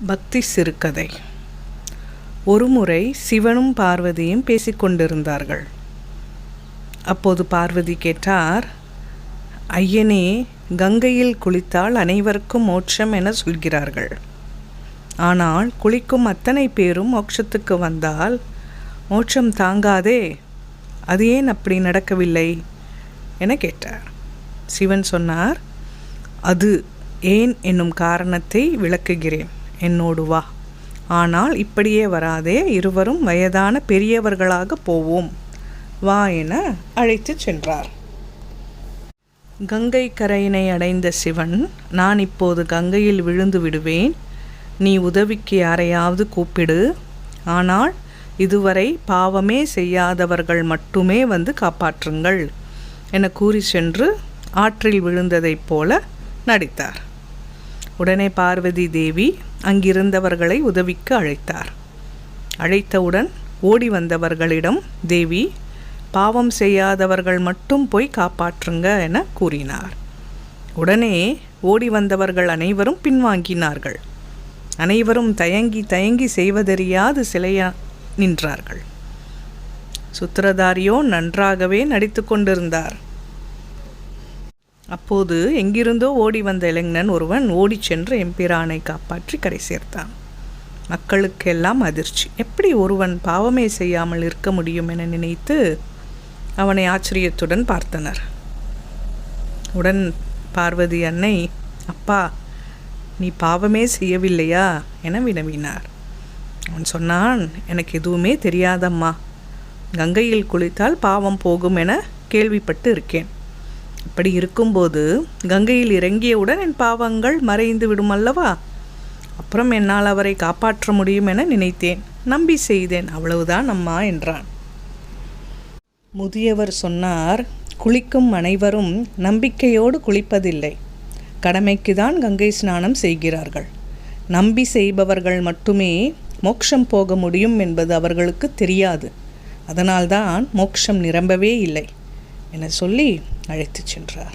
பக்தி சிறுகதை. ஒருமுறை சிவனும் பார்வதியும் பேசிக்கொண்டிருந்தார்கள் அப்போது பார்வதி கேட்டார் ஐயனே கங்கையில் குளித்தால் அனைவருக்கும் மோட்சம் என சொல்கிறார்கள். ஆனால் குளிக்கும் அத்தனை பேரும் மோட்சத்துக்கு வந்தால் மோட்சம் தாங்காதே. அது ஏன் அப்படி நடக்கவில்லை? என கேட்டார். சிவன் சொன்னார் அது ஏன் என்னும் காரணத்தை விளக்குகிறேன். என்னோடு வா. ஆனால் இப்படியே வராதே இருவரும் வயதான பெரியவர்களாக போவோம். வா என அழைத்துச் சென்றார். கங்கை கரையினை அடைந்த சிவன் நான் இப்போது கங்கையில் விழுந்து விடுவேன். நீ உதவிக்கு யாரையாவது கூப்பிடு. ஆனால் இதுவரை பாவமே செய்யாதவர்கள் மட்டுமே வந்து காப்பாற்றுங்கள் என கூறி சென்று ஆற்றில் விழுந்ததைப் போல நடித்தார். உடனே பார்வதி தேவி அங்கிருந்தவர்களை உதவிக்கு அழைத்தார். அழைத்தவுடன் ஓடி வந்தவர்களிடம் தேவி பாவம் செய்யாதவர்கள் மட்டும் போய் காப்பாற்றுங்க என கூறினார். உடனே ஓடி வந்தவர்கள் அனைவரும் பின்வாங்கினார்கள். அனைவரும் தயங்கி தயங்கி செய்வதறியாது சிலையா நின்றார்கள். சுத்திரதாரியோ நன்றாகவே நடித்து கொண்டிருந்தார். அப்போது எங்கிருந்தோ ஓடி வந்த இளைஞன் ஒருவன் ஓடிச் சென்று எம்பிரானை காப்பாற்றி கரை சேர்த்தான். மக்களுக்கெல்லாம் அதிர்ச்சி. எப்படி ஒருவன் பாவமே செய்யாமல் இருக்க முடியும் என நினைத்து அவனை ஆச்சரியத்துடன் பார்த்தனர். உடன் பார்வதி அன்னை அப்பா நீ பாவமே செய்யவில்லையா? என வினவினார். அவன் சொன்னான் எனக்கு எதுவுமே தெரியாதம்மா. கங்கையில் குளித்தால் பாவம் போகும் என கேள்விப்பட்டு இருக்கேன். அப்படி இருக்கும்போது கங்கையில் இறங்கியவுடன் என் பாவங்கள் மறைந்து விடும் அல்லவா? அப்புறம் என்னால் அவரை காப்பாற்ற முடியும் என நினைத்தேன். நம்பி செய்தேன். அவ்வளவுதான் அம்மா என்றான். முதியவர் சொன்னார் குளிக்கும் அனைவரும் நம்பிக்கையோடு குளிப்பதில்லை. கடமைக்கு தான் கங்கை ஸ்நானம் செய்கிறார்கள். நம்பி செய்பவர்கள் மட்டுமே மோட்சம் போக முடியும் என்பது அவர்களுக்கு தெரியாது. அதனால்தான் மோட்சம் நிரம்பவே இல்லை. என சொல்லி அழைத்துச் சென்றார்.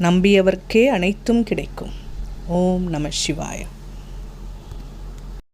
நம்பியவர்க்கே அனைத்தும் கிடைக்கும். ஓம் நம சிவாயம்